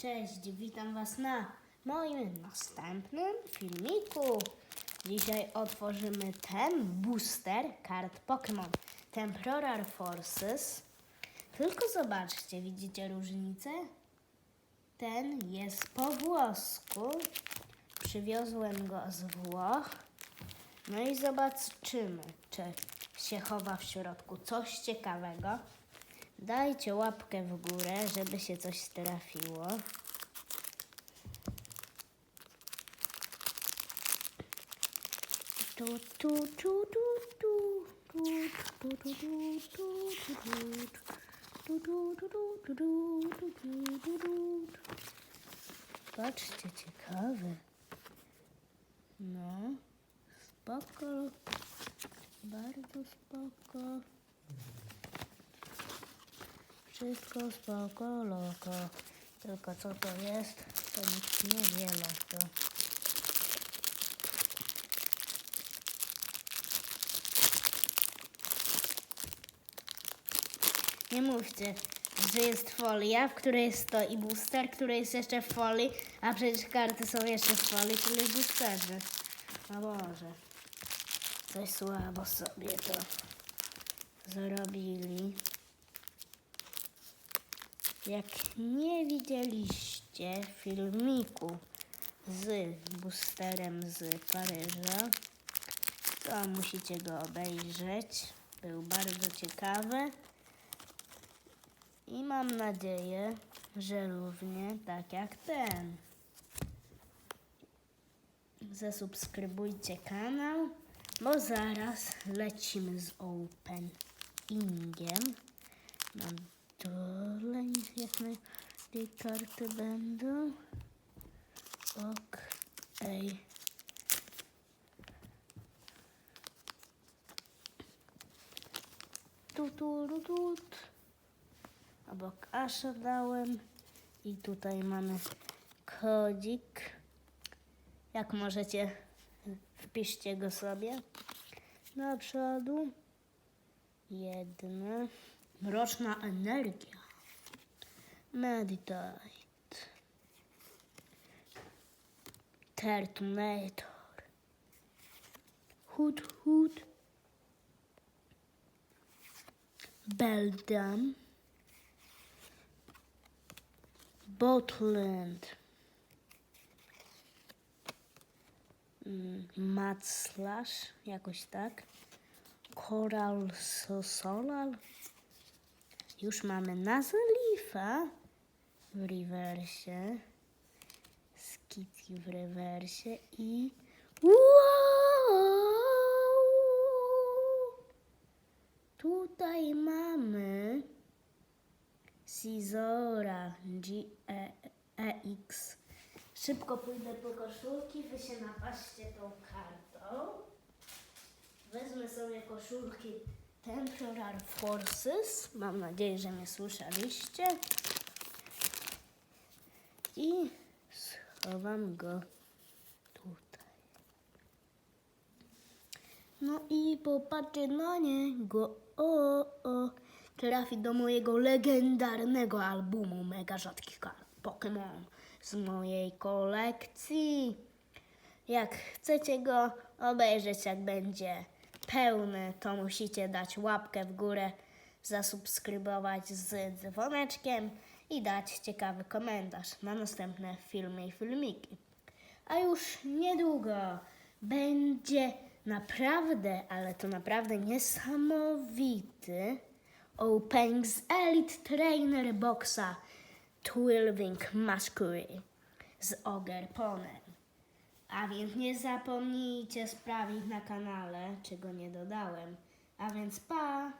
Cześć, witam Was na moim następnym filmiku. Dzisiaj otworzymy ten booster kart Pokémon Temporal Forces. Tylko zobaczcie, widzicie różnicę? Ten jest po włosku. Przywiozłem go z Włoch. No i zobaczymy, czy się chowa w środku coś ciekawego. Dajcie łapkę w górę, żeby się coś trafiło. Tu, tu, tu, tu, tu, tu, tu, tu, tu, tu, tu, tu, tu, tu, tu, tu. Patrzcie, ciekawe. No, spoko. Bardzo spoko. Wszystko spoko, loko. Tylko co to jest, to nikt nie wie, loko. Nie mówcie, że jest folia, w której stoi booster, który jest jeszcze w folii, a przecież karty są jeszcze w folii, czyli boosterze. O Boże. Coś słabo sobie to zrobili. Jak nie widzieliście filmiku z boosterem z Paryża, to musicie go obejrzeć. Był bardzo ciekawy. I mam nadzieję, że równie tak jak ten. Zasubskrybujcie kanał, bo zaraz lecimy z openingiem. Mam jak najlepiej karty będą. Okej. Tu, tu, tu. Obok Asha dałem. I tutaj mamy kodzik. Jak możecie, wpiszcie go sobie. Do przodu. Jedna. Mroczna energia. Meditate. Terminator. Hood Hood. Beldam. Botland. Mm, Maclarz, jakoś tak. Coral Solal. Już mamy Nazalifa w rewersie. Skitty w rewersie i... Wow! Tutaj mamy Sizora GEX. Szybko pójdę po koszulki, wy się napaście tą kartą. Wezmę sobie koszulki Temporal Forces. Mam nadzieję, że mnie słyszeliście. I schowam go tutaj. No i popatrzcie na niego. O, o. Trafi do mojego legendarnego albumu mega rzadkich kart Pokémon z mojej kolekcji. Jak chcecie go obejrzeć, jak będzie pełny, to musicie dać łapkę w górę, zasubskrybować z dzwoneczkiem i dać ciekawy komentarz na następne filmy i filmiki. A już niedługo będzie naprawdę, ale to naprawdę niesamowity opening z Elite Trainer Boxa Twilving Masquerie z Ogerponem. A więc nie zapomnijcie sprawdzić na kanale, czego nie dodałem. A więc pa!